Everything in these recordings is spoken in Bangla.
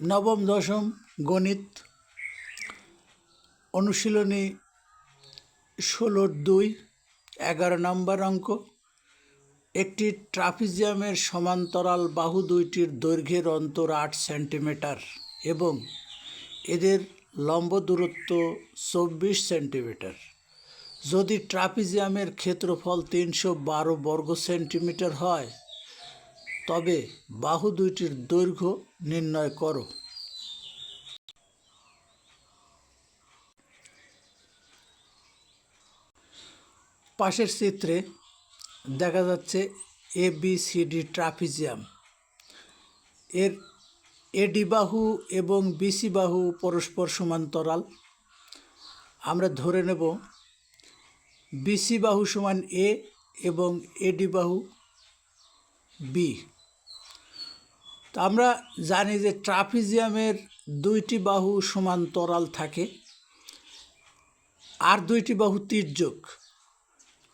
নবম, দশম গণিত অনুশীলনী ষোলোর দুই, এগারো নম্বর অঙ্ক। একটি ট্রাফিজিয়ামের সমান্তরাল বাহু দুইটির দৈর্ঘ্যের অন্তর আট সেন্টিমিটার এবং এদের লম্ব দূরত্ব চব্বিশ সেন্টিমিটার। যদি ট্রাপিজিয়ামের ক্ষেত্রফল তিনশো বারো বর্গ সেন্টিমিটার হয় তবে বাহু দুইটির দৈর্ঘ্য নির্ণয় করো। পাশের চিত্রে দেখা যাচ্ছে A B C D trapezium এর এডি বাহু এবং বিসি বাহু পরস্পর সমান্তরাল। আমরা ধরে নেব বিসি বাহু সমান এ এবং এডি বাহু বি। তো আমরা জানি যে ট্রাপিজিয়ামের দুইটি বাহু সমান্তরাল থাকে আর দুইটি বাহু তির্যক।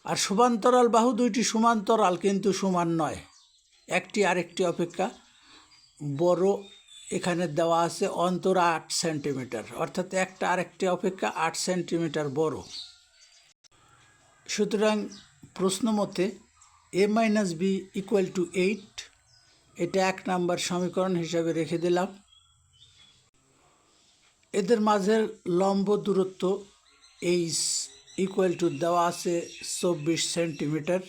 আর সমান্তরাল বাহু দুইটি সমান্তরাল কিন্তু সমান নয়। একটি আরেকটি অপেক্ষা বড় এখানে দেওয়া আছে অন্তর আট সেন্টিমিটার, অর্থাৎ একটা আরেকটি অপেক্ষা আট সেন্টিমিটার বড়। সুতরাং প্রশ্ন মতে A minus B equal to eight এটা এক নাম্বার সমীকরণ হিসাবে রেখে দিলাম। এদের মাঝের লম্ব দূরত্ব এইচ ইকুয়াল টু দেওয়া আছে চব্বিশ সেন্টিমিটার।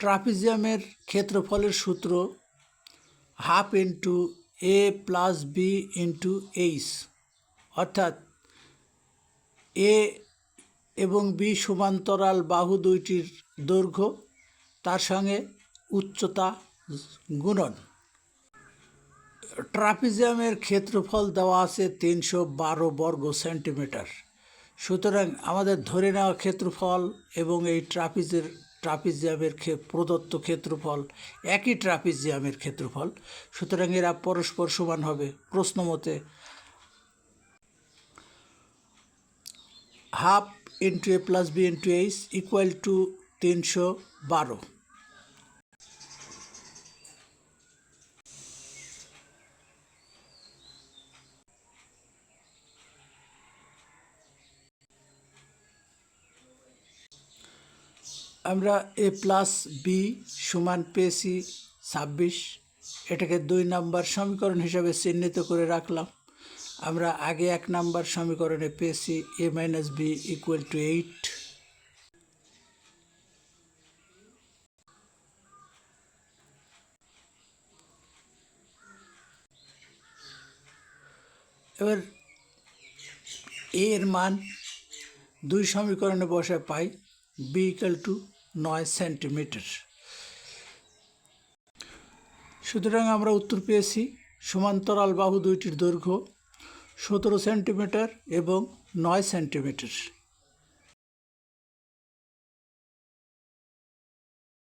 ট্রাপিজিয়ামের ক্ষেত্রফলের সূত্র half into A plus B into H অর্থাৎ এ এবং বি সমান্তরাল বাহু দুইটির দৈর্ঘ্য, তার সঙ্গে উচ্চতা গুণন। ট্রাপিজিয়ামের ক্ষেত্রফল দেওয়া আছে তিনশো বারো বর্গ সেন্টিমিটার। সুতরাং আমাদের ধরে নেওয়া ক্ষেত্রফল এবং এই ট্রাপিজের, ট্রাপিজিয়ামের প্রদত্ত ক্ষেত্রফল একই ট্রাপিজিয়ামের ক্ষেত্রফল। সুতরাং এরা পরস্পর সমান হবে প্রশ্ন মতে। Half into A plus B into H equal to তিনশো বারো আমরা এ প্লাস বি সমান পেয়েছি ছাব্বিশ। এটাকে দুই নাম্বার সমীকরণ হিসাবে চিহ্নিত করে রাখলাম। আমরা আগে এক নাম্বার সমীকরণে পেয়েছি, A minus B equal to eight এবার এর মান দুই সমীকরণে বসে পাই বি ইকাল টু নয় সেন্টিমিটার সুতরাং আমরা উত্তর পেয়েছি, সমান্তরাল বাহু দুইটির দৈর্ঘ্য সতেরো সেন্টিমিটার এবং নয় সেন্টিমিটার।